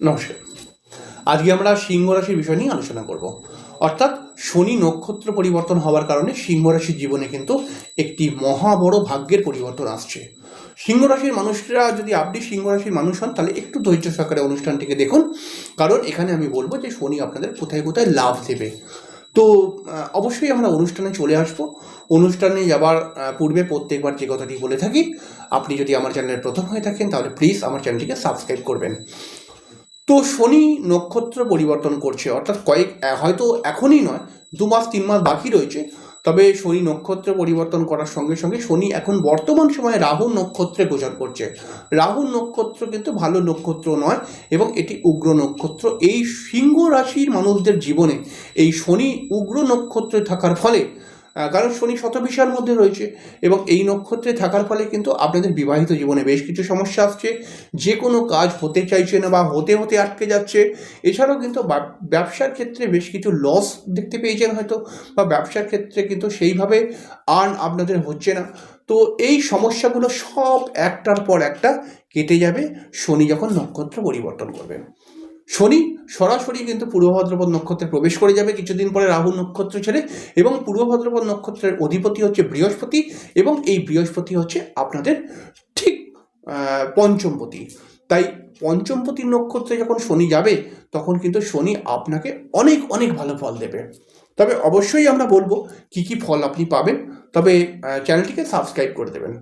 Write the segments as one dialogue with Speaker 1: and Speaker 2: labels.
Speaker 1: নমস্কার। আজকে আমরা সিংহ রাশির বিষয় নিয়ে আলোচনা করব। অর্থাৎ শনি নক্ষত্র পরিবর্তন হওয়ার কারণে সিংহ রাশির জীবনে কিন্তু একটি মহা বড় ভাগ্যের পরিবর্তন আসছে। সিংহ রাশির মানুষরা যদি আপনি সিংহ রাশির মানুষ হন, তাহলে একটু ধৈর্য সহকারে অনুষ্ঠানটিকে দেখুন। কারণ এখানে আমি বলব যে শনি আপনাদের কোথায় কোথায় লাভ দেবে। তো অবশ্যই আমরা অনুষ্ঠানে চলে আসব। অনুষ্ঠানে যাবার পূর্বে প্রত্যেকবার যে কথাটি বলে থাকি, আপনি যদি আমার চ্যানেলের প্রথম হয়ে থাকেন, তাহলে প্লিজ আমার চ্যানেলটিকে সাবস্ক্রাইব করবেন। তো শনি নক্ষত্র পরিবর্তন করছে, অর্থাৎ কয়েক হয়তো এখনই নয়, দু মাস, তিন মাস বাকি রয়েছে। তবে শনি নক্ষত্র পরিবর্তন করার সঙ্গে সঙ্গে শনি এখন বর্তমান সময়ে রাহু নক্ষত্রে গোচর করছে। রাহু নক্ষত্র কিন্তু ভালো নক্ষত্র নয় এবং এটি উগ্র নক্ষত্র। এই সিংহ রাশির মানুষদের জীবনে এই শনি উগ্র নক্ষত্রে থাকার ফলে কারণ শনি শতবিশার মধ্যে রয়েছে এবং এই নক্ষত্রে থাকার ফলে কিন্তু আপনাদের বিবাহিত জীবনে বেশ কিছু সমস্যা আসছে। যে কোনো কাজ হতে চাইছে না বা হতে হতে আটকে যাচ্ছে। এছাড়াও কিন্তু ব্যবসার ক্ষেত্রে বেশ কিছু লস দেখতে পেয়েছেন হয়তো বা ব্যবসার ক্ষেত্রে কিন্তু সেইভাবে আর্ন আপনাদের হচ্ছে না। তো এই সমস্যাগুলো সব একটার পর একটা কেটে যাবে শনি যখন নক্ষত্র পরিবর্তন করবে। শনি সরাসরি কিন্তু পূর্ব ভাদ্রপদ নক্ষত্রে প্রবেশ করে যাবে কিছুদিন পরে রাহু নক্ষত্র ছেড়ে এবং পূর্ব ভাদ্রপদ নক্ষত্রের অধিপতি হচ্ছে বৃহস্পতি এবং এই বৃহস্পতি হচ্ছে আপনাদের ঠিক পঞ্চমপতি। তাই পঞ্চমপতি নক্ষত্রে যখন শনি যাবে, তখন কিন্তু শনি আপনাকে অনেক অনেক ভালো ফল দেবে। তবে অবশ্যই আমরা বলব কি কি ফল আপনি পাবেন। তবে চ্যানেলটিকে সাবস্ক্রাইব করে দেবেন।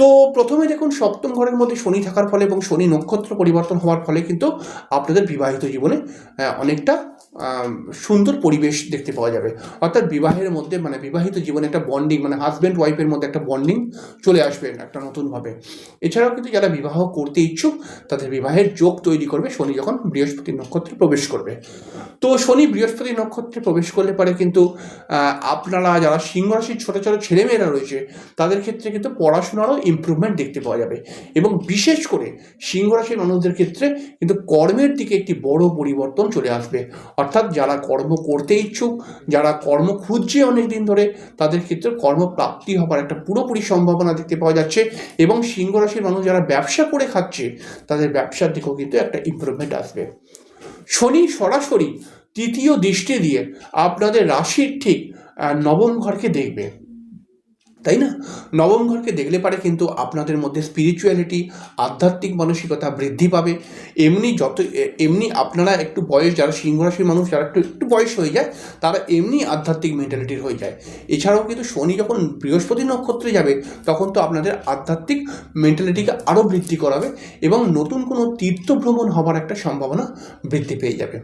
Speaker 1: তো প্রথমে দেখুন, সপ্তম ঘরের মধ্যে শনি থাকার ফলে এবং শনি নক্ষত্র পরিবর্তন হওয়ার ফলে কিন্তু আপনাদের বিবাহিত জীবনে অনেকটা সুন্দর পরিবেশ দেখতে পাওয়া যাবে। অর্থাৎ বিবাহের মধ্যে মানে বিবাহিত জীবনে একটা বন্ডিং মানে হাজব্যান্ড ওয়াইফের মধ্যে একটা বন্ডিং চলে আসবে, একটা নতুনভাবে। এছাড়াও কিন্তু যারা বিবাহ করতে ইচ্ছুক, তাদের বিবাহের যোগ তৈরি করবে শনি যখন বৃহস্পতি নক্ষত্রে প্রবেশ করবে। তো শনি বৃহস্পতি নক্ষত্রে প্রবেশ করলে পারে কিন্তু আপনারা যারা সিংহ রাশির ছোটো ছোটো ছেলেমেয়েরা রয়েছে, তাদের ক্ষেত্রে কিন্তু পড়াশোনারও ইমপ্রুভমেন্ট দেখতে পাওয়া যাবে। এবং বিশেষ করে সিংহ রাশির মানুষদের ক্ষেত্রে কিন্তু কর্মের দিকে একটি বড় পরিবর্তন চলে আসবে। অর্থাৎ যারা কর্ম করতে ইচ্ছুক, যারা কর্ম খুঁজছে অনেক দিন ধরে, তাদের ক্ষেত্রে কর্মপ্রাপ্তি হবার একটা পুরোপুরি সম্ভাবনা দেখতে পাওয়া যাচ্ছে। এবং সিংহ রাশির মানুষ যারা ব্যবসা করে খাচ্ছে, তাদের ব্যবসার দিকেও কিন্তু একটা ইমপ্রুভমেন্ট আসবে। শনি সরাসরি তৃতীয় দৃষ্টি দিয়ে আপনাদের রাশির ঠিক নবম ঘরকে দেখবে। তাই না? নবম ঘরকে দেখলে পারে কিন্তু আপনাদের মধ্যে স্পিরিচুয়ালিটি আধ্যাত্মিক মানসিকতা বৃদ্ধি পাবে। এমনি যত এমনি আপনারা একটু বয়স, যারা সিংহ রাশির মানুষ, যারা একটু একটু বয়স হয়ে যায়, তারা এমনি আধ্যাত্মিক মেন্টালিটির হয়ে যায়। এছাড়াও কিন্তু শনি যখন বৃহস্পতি নক্ষত্রে যাবে, তখন তো আপনাদের আধ্যাত্মিক মেন্টালিটিকে আরও বৃদ্ধি করাবে এবং নতুন কোনো তীর্থ ভ্রমণ হবার একটা সম্ভাবনা বৃদ্ধি পেয়ে যাবে।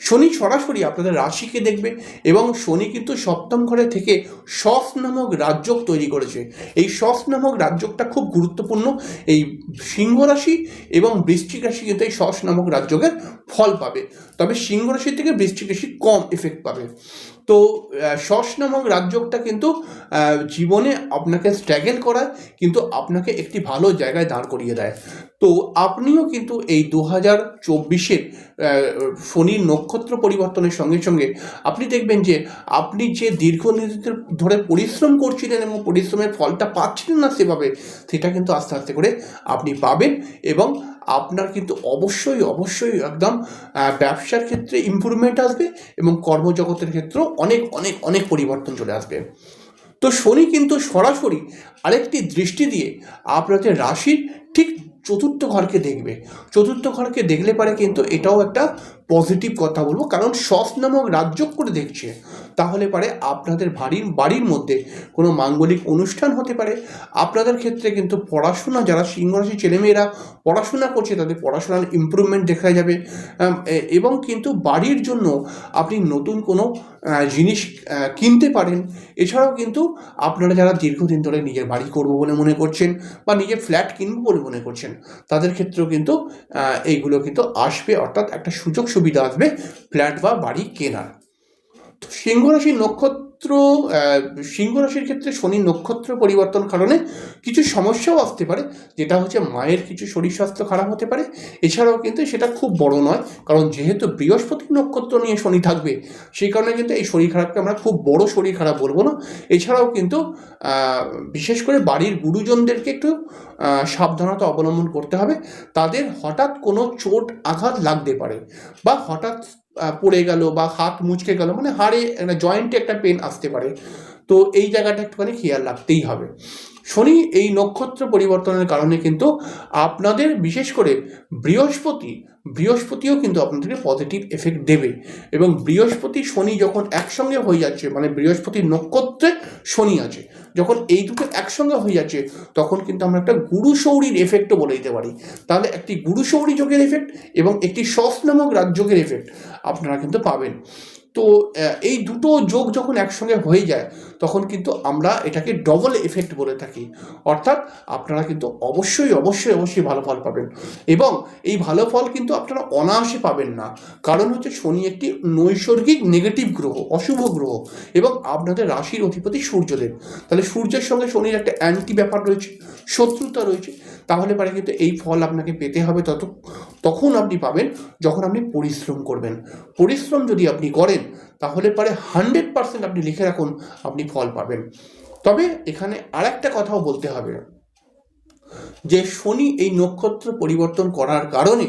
Speaker 1: শনি সরাসরি আপনাদের রাশিকে দেখবে এবং শনি কিন্তু সপ্তম ঘরে থেকে সস নামক রাজ্যক তৈরি করেছে। এই সস নামক রাজ্যকটা খুব গুরুত্বপূর্ণ। এই সিংহ রাশি এবং বৃশ্চিক রাশি কিন্তু এই সস নামক রাজ্যকের ফল পাবে। তবে সিংহ রাশি থেকে বৃশ্চিক রাশি কম এফেক্ট পাবে। তো শস নামক রাজ্যকটা কিন্তু জীবনে আপনাকে স্ট্রাগল করায়, কিন্তু আপনাকে একটি ভালো জায়গায় দাঁড় করিয়ে দেয়। তো আপনিও কিন্তু এই দু হাজার চব্বিশের শনির নক্ষত্র পরিবর্তনের সঙ্গে সঙ্গে আপনি দেখবেন যে, আপনি যে দীর্ঘদিন ধরে পরিশ্রম করছিলেন এবং পরিশ্রমের ফলটা পাচ্ছিলেন না সেভাবে, সেটা কিন্তু আস্তে আস্তে করে আপনি পাবেন এবং আপনার কিন্তু অবশ্যই অবশ্যই একদম ব্যবসার ক্ষেত্রে ইম্প্রুভমেন্ট আসবে এবং কর্মজগতের ক্ষেত্রেও অনেক অনেক অনেক পরিবর্তন চলে আসবে। তো শনি কিন্তু সরাসরি আরেকটি দৃষ্টি দিয়ে আপনাদের রাশির ঠিক চতুর্থ ঘরকে দেখবে। চতুর্থ ঘরকে দেখলে পারে কিন্তু এটাও একটা পজিটিভ কথা বলব, কারণ সস নামক রাজ্য করে দেখছে। তাহলে পারে আপনাদের বাড়ির বাড়ির মধ্যে কোনো মাঙ্গলিক অনুষ্ঠান হতে পারে। আপনাদের ক্ষেত্রে কিন্তু পড়াশোনা, যারা সিংহরাশি ছেলেমেয়েরা পড়াশোনা করছে, তাদের পড়াশোনার ইমপ্রুভমেন্ট দেখা যাবে। এবং কিন্তু বাড়ির জন্য আপনি নতুন কোনো জিনিস কিনতে পারেন। এছাড়াও কিন্তু আপনারা যারা দীর্ঘদিন ধরে নিজের বাড়ি করব বলে মনে করছেন বা নিজের ফ্ল্যাট কিনবো বলে মনে করছেন, তাদের ক্ষেত্রেও কিন্তু এইগুলো কিন্তু আসবে। অর্থাৎ একটা সুযোগ সুবিধা আসবে ফ্ল্যাট বা বাড়ি কেনার। সিংহ রাশির নক্ষত্র সিংহ রাশির ক্ষেত্রে শনি নক্ষত্র পরিবর্তন কারণে কিছু সমস্যাও আসতে পারে, যেটা হচ্ছে মায়ের কিছু শরীর স্বাস্থ্য খারাপ হতে পারে। এছাড়াও কিন্তু সেটা খুব বড় নয়, কারণ যেহেতু বৃহস্পতি নক্ষত্র নিয়ে শনি থাকবে, সেই কারণে কিন্তু এই শরীর খারাপকে আমরা খুব বড় শরীর খারাপ বলব না। এছাড়াও কিন্তু বিশেষ করে বাড়ির গুরুজনদেরকে একটু সাবধানতা অবলম্বন করতে হবে। তাদের হঠাৎ কোনো চোট আঘাত লাগতে পারে বা হঠাৎ পড়ে গেল বা হাত মুচকে গেল মানে হাড়ে জয়েন্টে একটা পেন আসতে পারে। তো এই জায়গাটা একটুখানি খেয়াল রাখতেই হবে। শনি এই নক্ষত্র পরিবর্তনের কারণে কিন্তু আপনাদের, বিশেষ করে বৃহস্পতি, বৃহস্পতিও কিন্তু আপনাদেরকে পজিটিভ এফেক্ট দেবে। এবং বৃহস্পতি, শনি যখন একসঙ্গে হয়ে যাচ্ছে মানে বৃহস্পতির নক্ষত্রে শনি আছে, যখন এই দুটো একসঙ্গে হয়ে যাচ্ছে, তখন কিন্তু আমরা একটা গুরু সৌরির এফেক্টও বলে দিতে পারি। তাহলে একটি গুরু সৌরি যোগের এফেক্ট এবং একটি সস নামক রাজযোগের এফেক্ট আপনারা কিন্তু পাবেন। তো এই দুটো যোগ যখন একসঙ্গে হয়ে যায়, তখন কিন্তু আমরা এটাকে ডবল এফেক্ট বলে থাকি। অর্থাৎ আপনারা কিন্তু অবশ্যই অবশ্যই অবশ্যই ভালো ফল পাবেন। এবং এই ভালো ফল কিন্তু আপনারা অনায়াসে পাবেন না। কারণ হচ্ছে শনি একটি নৈসর্গিক নেগেটিভ গ্রহ, অশুভ গ্রহ এবং আপনাদের রাশির অধিপতি সূর্যদেব। তাহলে সূর্যের সঙ্গে শনির একটা অ্যান্টি ব্যাপার রয়েছে। শত্রুতা রয়েছে, তাহলে পারে কিন্তু এই ফল আপনাকে পেতে হবে তত, তখন আপনি পাবেন যখন আপনি পরিশ্রম করবেন। পরিশ্রম যদি আপনি করেন, তাহলে পারে হান্ড্রেড পার্সেন্ট আপনি লিখে রাখুন, আপনি ফল পাবেন। তবে এখানে আর একটা কথাও বলতে হবে, যে শনি এই নক্ষত্র পরিবর্তন করার কারণে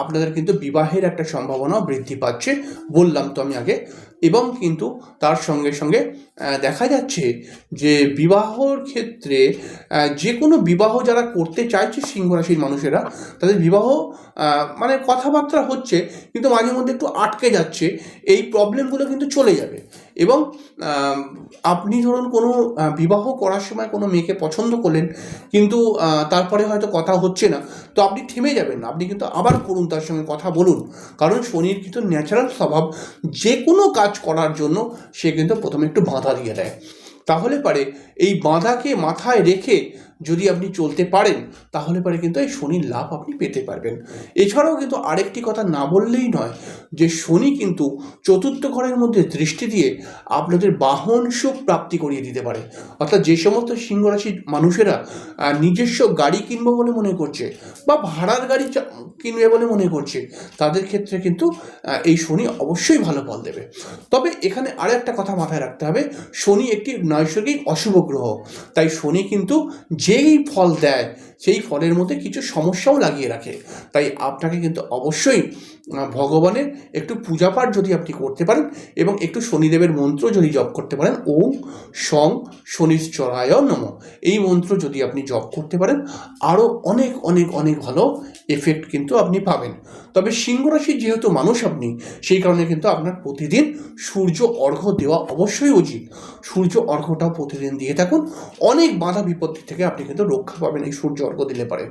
Speaker 1: আপনাদের কিন্তু বিবাহের একটা সম্ভাবনাও বৃদ্ধি পাচ্ছে। বললাম তো আমি আগে এবং কিন্তু তার সঙ্গে সঙ্গে দেখা যাচ্ছে যে বিবাহর ক্ষেত্রে যে কোনো বিবাহ যারা করতে চাইছে সিংহ রাশির মানুষেরা, তাদের বিবাহ মানে কথাবার্তা হচ্ছে, কিন্তু মাঝে মধ্যে একটু আটকে যাচ্ছে, এই প্রবলেমগুলো কিন্তু চলে যাবে। এবং আপনি ধরুন কোনো বিবাহ করার সময় কোনো মেয়েকে পছন্দ করলেন, কিন্তু তারপরে হয়তো কথা হচ্ছে না, তো আপনি থেমে যাবেন না। আপনি কিন্তু আবার করুন তার সঙ্গে কথা বলুন। কারণ শনির কিন্তু ন্যাচারাল স্বভাব যে কোনো কাজ করার জন্য সে কিন্তু প্রথমে একটু বাধা দিয়ে দেয়। তাহলে পারে এই বাধাকে মাথায় রেখে যদি আপনি চলতে পারেন, তাহলে পারে কিন্তু এই শনির লাভ আপনি পেতে পারবেন। এছাড়াও কিন্তু আরেকটি কথা না বললেই নয় যে শনি কিন্তু চতুর্থ ঘরের মধ্যে দৃষ্টি দিয়ে আপনাদের বাহন সুখ প্রাপ্তি করিয়ে দিতে পারে। অর্থাৎ যে সমস্ত সিংহ রাশির মানুষেরা নিজস্ব গাড়ি কিনবো বলে মনে করছে বা ভাড়ার গাড়ি কিনবে বলে মনে করছে, তাদের ক্ষেত্রে কিন্তু এই শনি অবশ্যই ভালো ফল দেবে। তবে এখানে আরও একটা কথা মাথায় রাখতে হবে, শনি একটি নৈসর্গিক অশুভ গ্রহ। তাই শনি কিন্তু যেই ফল দেয়, সেই ফলের মধ্যে কিছু সমস্যাও লাগিয়ে রাখে। তাই আপনাকে কিন্তু অবশ্যই ভগবানের একটু পূজাপাঠ যদি আপনি করতে পারেন এবং একটু শনিদেবের মন্ত্র যদি জপ করতে পারেন, ওম সং শনিশ্চরায় নম। এই মন্ত্র যদি আপনি জপ করতে পারেন, আরও অনেক অনেক অনেক ভালো এফেক্ট কিন্তু আপনি পাবেন। তবে সিংহ রাশির যেহেতু মানুষ আপনি, সেই কারণে কিন্তু আপনার প্রতিদিন সূর্য অর্ঘ্য দেওয়া অবশ্যই উচিত। সূর্য অর্ঘ্যটাও প্রতিদিন দিয়ে থাকুন। অনেক বাধা বিপত্তি থেকে আপনি কিন্তু রক্ষা পাবেন, এই সূর্য অর্ঘ্য দিলে পারে।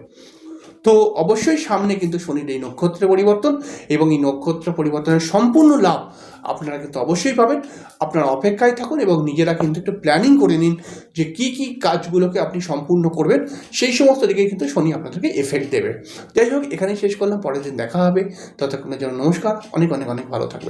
Speaker 1: তো অবশ্যই সামনে কিন্তু শনির এই নক্ষত্র পরিবর্তন এবং এই নক্ষত্র পরিবর্তনের সম্পূর্ণ লাভ আপনারা কিন্তু অবশ্যই পাবেন। আপনারা অপেক্ষায় থাকুন এবং নিজেরা কিন্তু একটু প্ল্যানিং করে নিন যে কি কি কাজগুলোকে আপনি সম্পূর্ণ করবেন। সেই সমস্ত দিকে কিন্তু শনি আপনাদেরকে এফেক্ট দেবে। যাই হোক, এখানেই শেষ করলাম। পরের দিন দেখা হবে। ততক্ষণের জন্য নমস্কার। অনেক অনেক অনেক ভালো থাকবেন।